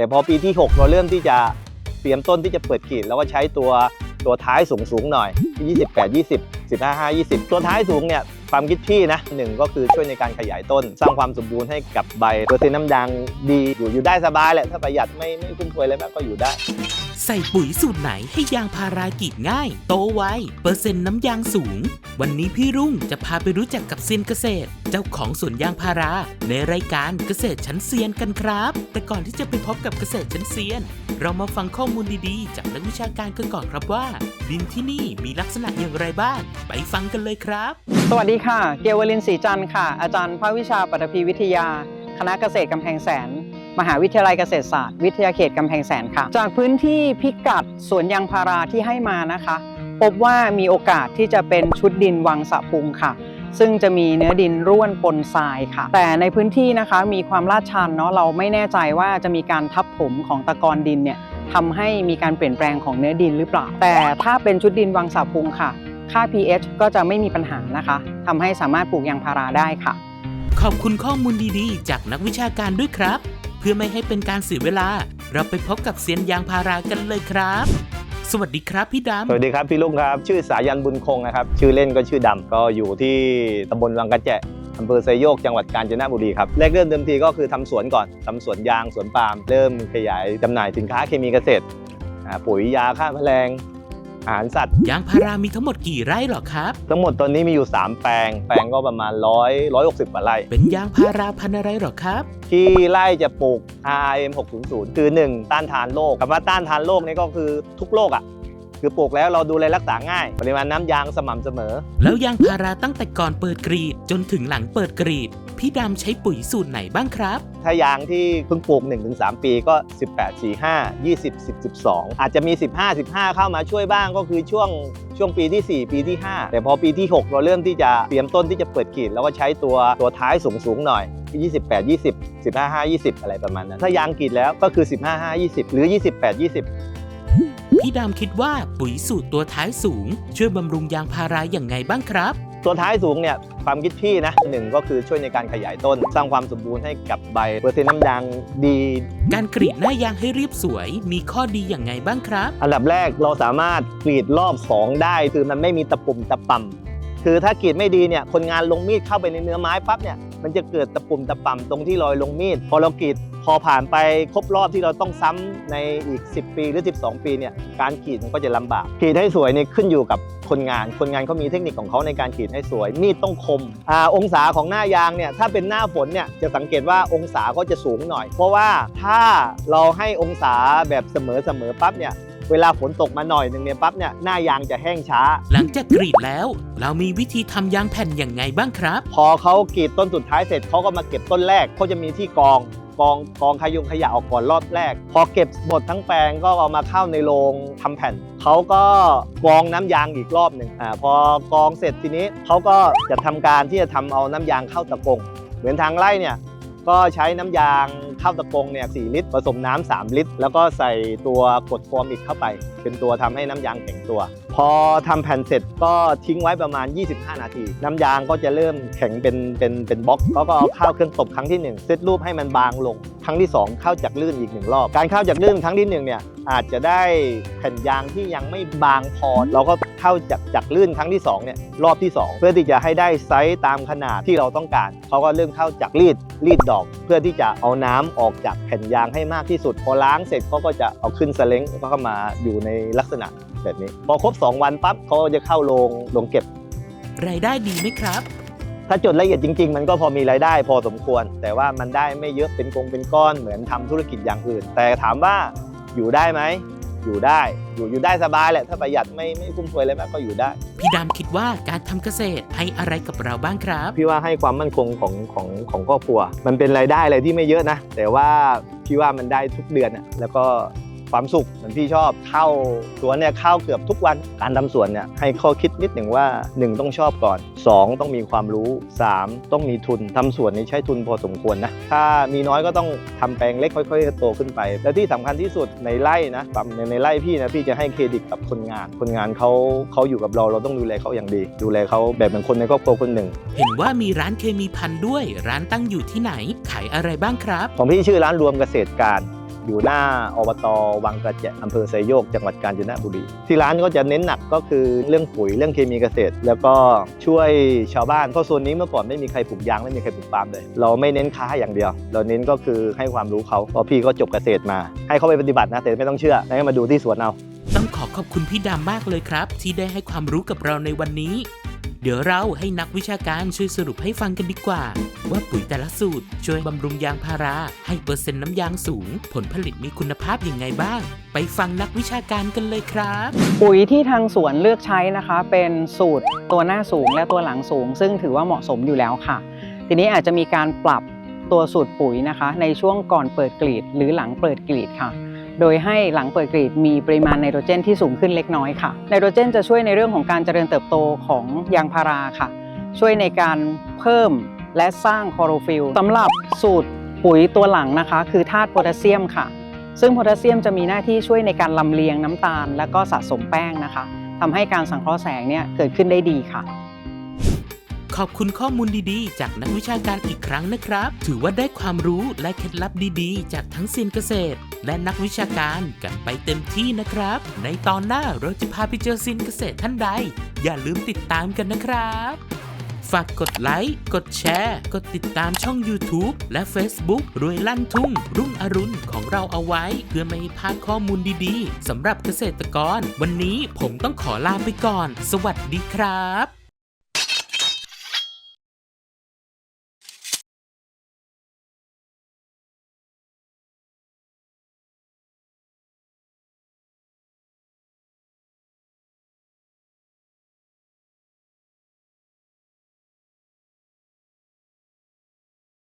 แต่พอปีที่ 6 เราเริ่มที่จะเตรียมต้นที่จะเปิดกีด แล้วก็ใช้ตัวตัวท้ายสูงสูงหน่อย 28 20 15 5 20 ตัวท้ายสูงเนี่ยความคิดพี่นะหนึ่งก็คือช่วยในการขยายต้น สร้างความสมบูรณ์ให้กับใบเปอร์เซ็นต์น้ำดังดีอยู่อยู่ได้สบายแหละถ้าประหยัดไม่ไม่ฟุ่มเฟือยอะไรมากก็อยู่ได้ ใส่ปุ๋ยสูตรไหนให้ยางพารากรีดง่าย โตไว เปอร์เซ็นต์น้ำยางสูง วันนี้พี่รุ่งจะพาไปรู้จักกับเซียนเกษตร เจ้าของสวนยางพารา ในรายการเกษตรชั้นเซียนกันครับ แต่ก่อนที่จะไปพบกับเกษตรชั้นเซียน เรามาฟังข้อมูลดีๆ จากนักวิชาการกันก่อนครับว่า ดินที่นี่มีลักษณะอย่างไรบ้าง ไปฟังกันเลยครับ สวัสดีค่ะ เกวลินศรีจันทร์ค่ะ อาจารย์ภาควิชาปฐพีวิทยา คณะเกษตรกำแพงแสน มหาวิทยาลัยเกษตรศาสตร์ วิทยาเขตกำแพงแสนค่ะ จากพื้นที่พิกัดสวนยางพาราที่ให้มานะคะ พบว่ามีโอกาสที่จะเป็นชุดดินวังสะพุงค่ะ ซึ่งจะมีเนื้อดินร่วนปนทรายค่ะ แต่ในพื้นที่นะคะมีความลาดชันเนาะเราไม่แน่ใจว่าจะมีการทับถมของตะกอนดินเนี่ยทำให้มีการเปลี่ยนแปลงของเนื้อดินหรือเปล่า แต่ถ้าเป็นชุดดินวังสะพุงค่ะ ค่า pH ก็จะไม่มีปัญหานะคะทำให้สามารถปลูกยางพาราได้ค่ะ ขอบคุณข้อมูลดีๆ จากนักวิชาการด้วยครับ เพื่อไม่ให้เป็นการเสียเวลา เราไปพบกับเซียนยางพารากันเลยครับ สวัสดีครับพี่ดำสวัสดีครับพี่ลุงครับ ชื่อสายันบุญคงนะครับ ชื่อเล่นก็ชื่อดำก็อยู่ที่ตำบลวังกระแจอำเภอไซโยกจังหวัดกาญจนบุรีครับแรกเริ่มเดิมทีก็คือทำสวนก่อนทำสวนยางสวนปาล์มเริ่มขยายจำหน่ายสินค้าเคมีเกษตรปุ๋ยยาฆ่าแมลง อาหารสัตว์ ยางพารามีทั้งหมดกี่ไร่หรอครับ ทั้งหมดตอนนี้มีอยู่ 3 แปลง แปลงก็ประมาณ100 160กว่าไร่ เป็นยางพาราพันธุ์อะไรหรอครับ ที่ไร่จะปลูก RM 600 คือ 1 ต้านทานโรคคำว่าต้านทานโรคนี่ก็คือทุกโรคอะคือปลูกแล้วเราดูแลรักษาง่าย ปริมาณน้ำยางสม่ำเสมอ แล้วยางพาราตั้งแต่ก่อนเปิดกรีดจนถึงหลังเปิดกรีด พี่ดำใช้ปุ๋ยสูตรไหนบ้างครับ ถ้ายางที่เพิ่งปลูก 1-3 ปีก็ 18 45 20 10 12 อาจจะมี 15 15 เข้ามาช่วยบ้างก็คือช่วงช่วงปีที่ 4 ปีที่ 5 แต่พอปีที่ 6 เราเริ่มที่จะเตรียมต้นที่จะเปิดกรีด แล้วก็ใช้ตัวตัวท้ายสูงสูงๆหน่อย 28 20 15 5 20 อะไรประมาณนั้น ถ้ายางกรีดแล้วก็คือ 15 5 20 หรือ 28 20พี่ดำคิดว่าปุ๋ยสูตรตัวท้ายสูง ช่วยบำรุงยางพาราอย่างไงบ้างครับ ตัวท้ายสูงเนี่ยความคิดพี่นะหนึ่งก็คือช่วยในการขยายต้น สร้างความสมบูรณ์ให้กับใบเปอร์เซ็นต์น้ำยางดี การกรีดหน้ายางให้เรียบสวย มีข้อดีอย่างไงบ้างครับ อันดับแรกเราสามารถกรีดรอบ 2 ได้คือมันไม่มีตะปุ่มตะป่ำคือถ้ากรีดไม่ดีเนี่ยคนงานลงมีดเข้าไปในเนื้อไม้ปั๊บเนี่ยมันจะเกิดตะปุ่มตะป่ำตรงที่รอยลงมีด พอเรากรีดพ อผ่านไปครบรอบที่เราต้องซ้ำในอีก 10 ปีหรือ 12 ปีเนี่ยการกรีดมันก็จะลำบากกรีดให้สวยเนี่ยขึ้นอยู่กับคนงาน คนงานเขามีเทคนิคของเขาในการกรีดให้สวย มีดต้องคมอ่าองศาของหน้ายางเนี่ยถ้าเป็นหน้าฝนเนี่ยจะสังเกตว่าองศาก็จะสูงหน่อย เพราะว่าถ้าเราให้องศาแบบเสมอเสมอๆปั๊บเนี่ยเวลาฝนตกมาหน่อยหนึ่งเนี่ยปั๊บเนี่ยหน้ายางจะแห้งช้า หลังจากกรีดแล้ว เรามีวิธีทำยางแผ่นอย่างไงบ้างครับ พอเขากรีดต้นสุดท้ายเสร็จเขาก็มาเก็บต้นแรกเขาจะมีที่กอง กองกองขยุงขยะออกก่อนรอบแรก พอเก็บหมดทั้งแปลงก็เอามาเข้าในโรงทำแผ่นเขาก็กองน้ำยางอีกรอบหนึ่งอ่าพอกองเสร็จทีนี้เขาก็จะทำการที่จะทำเอาน้ำยางเข้าตะกงเหมือนทางไร่เนี่ย ก็ใช้น้ำยางข้าวตะกงเนี่ยสลิตร ผสมน้ำ3ลิตร แล้วก็ใส่ตัวกดฟอร์มิกเข้าไป เป็นตัวทำให้น้ำยางแข็งตัว พอทำแผ่นเสร็จก็ทิ้งไว้ประมาณ 25 นาที น้ำยางก็จะเริ่มแข็งเป็นเป็นเป็นบล็อกแล้วก็เอาข้าวเครื่องตบครั้งที่ 1 เซตรูปให้มันบางลงครั้งที่ 2 เข้าจากลื่นอีกหนึ่งรอบ การเข้าจากลื่นครั้งที่1เนี่ยอาจจะได้แผ่นยางที่ยังไม่บางพอ เราก็เข้าจากจากลื่นครั้งที่2เนี่ยรอบที่ 2 เพื่อที่จะให้ได้ไซส์ตามขนาดที่เราต้องการเขาก็เริ่มเข้าจากรีดรีดดอก เพื่อที่จะเอาน้ำออกจากแผ่นยางให้มากที่สุด พอล้างเสร็จเขาก็จะเอาขึ้นสเล้งแล้วก็มาอยู่ในลักษณะแบบนี้ พอครบ 2 วันปั๊บเขาจะเข้าโรงโรงเก็บรายได้ดีไหมครับ ถ้าจดละเอียดจริง ๆ มันก็พอมีรายได้พอสมควร แต่ว่ามันได้ไม่เยอะเป็นกงเป็นก้อนเหมือนทำธุรกิจอย่างอื่น แต่ถามว่าอยู่ได้ไหมอยู่ได้อยู่อยู่ได้สบายแหละถ้าประหยัดไม่ไม่ฟุ่มเฟือยอะไรมากก็อยู่ได้ พี่ดำคิดว่าการทำเกษตรให้อะไรกับเราบ้างครับ พี่ว่าให้ความมั่นคงของของของครอบครัว มันเป็นรายได้อะไรที่ไม่เยอะนะ แต่ว่าพี่ว่ามันได้ทุกเดือนอะแล้วก็ ความสุขเหมือนพี่ชอบเข้าสวนเนี่ยเข้าเกือบทุกวันการทำสวนเนี่ยให้ข้อคิดนิดหนึ่งว่า 1 ต้องชอบก่อน 2 ต้องมีความรู้ 3 ต้องมีทุนทำสวนนี่ใช้ทุนพอสมควรนะถ้ามีน้อยก็ต้องทำแปลงเล็กค่อยๆโตขึ้นไป และที่สำคัญที่สุดในไร่นะปั๊มในในไร่พี่นะพี่จะให้เครดิตกับคนงาน คนงานเขาเขาอยู่กับเราเราต้องดูแลเขาอย่างดี ดูแลเขาแบบเหมือนคนในครอบครัวคนหนึ่ง เห็นว่ามีร้านเคมีพันธุ์ด้วย ร้านตั้งอยู่ที่ไหนขายอะไรบ้างครับ ของพี่ชื่อร้านรวมเกษตรการ อยู่หน้าอบตวังกระแจอำเภอไซโยก จังหวัดกาญจนบุรี ที่ร้านก็จะเน้นหนักก็คือเรื่องปุ๋ยเรื่องเคมีเกษตร แล้วก็ช่วยชาวบ้านเพราะโซนนี้เมื่อก่อนไม่มีใครปลูกยางไม่มีใครปลูกปาล์มเลย เราไม่เน้นค้าอย่างเดียว เราเน้นก็คือให้ความรู้เขาเพราะพี่ก็จบเกษตรมา ให้เขาไปปฏิบัตินะแต่ไม่ต้องเชื่อให้มาดูที่สวนเอาต้องขอขอบคุณพี่ดำมากเลยครับ ที่ได้ให้ความรู้กับเราในวันนี้ เดี๋ยวเราให้นักวิชาการช่วยสรุปให้ฟังกันดีกว่า ว่าปุ๋ยแต่ละสูตรช่วยบำรุงยางพารา ให้เปอร์เซ็นต์น้ำยางสูง ผลผลิตมีคุณภาพยังไงบ้าง ไปฟังนักวิชาการกันเลยครับ ปุ๋ยที่ทางสวนเลือกใช้นะคะ เป็นสูตรตัวหน้าสูงและตัวหลังสูง ซึ่งถือว่าเหมาะสมอยู่แล้วค่ะ ทีนี้อาจจะมีการปรับตัวสูตรปุ๋ยนะคะ ในช่วงก่อนเปิดกลีด หรือหลังเปิดกลีดค่ะโดยให้หลังเปิดกรีดมีปริมาณไนโตรเจนที่สูงขึ้นเล็กน้อยค่ะไนโตรเจนจะช่วยในเรื่องของการเจริญเติบโตของยางพาราค่ะ ช่วยในการเพิ่ม และสร้างคลอโรฟิลล์สำหรับสูตรปุ๋ยตัวหลังนะคะ คือธาตุโพแทสเซียมค่ะ ซึ่งโพแทสเซียมจะมีหน้าที่ช่วยในการลำเลียงน้ำตาล และก็สะสมแป้งนะคะทำให้การสังเคราะห์แสงเนี่ยเกิดขึ้นได้ดีค่ะขอบคุณข้อมูลดีๆ จากนักวิชาการอีกครั้งนะครับ ถือว่าได้ความรู้และเคล็ดลับดีๆ จากทั้งเซียนเกษตร และนักวิชาการกันไปเต็มที่นะครับ ในตอนหน้าเราจะพาไปเจอเซียนเกษตรท่านใด อย่าลืมติดตามกันนะครับ ฝากกดไลค์ กดแชร์ กดติดตามช่อง YouTube และ Facebook รวยลั่นทุ่ง รุ่งอรุณของเราเอาไว้ เพื่อไม่ให้พลาดข้อมูลดีๆสำหรับเกษตรกร วันนี้ผมต้องขอลาไปก่อน สวัสดีครับ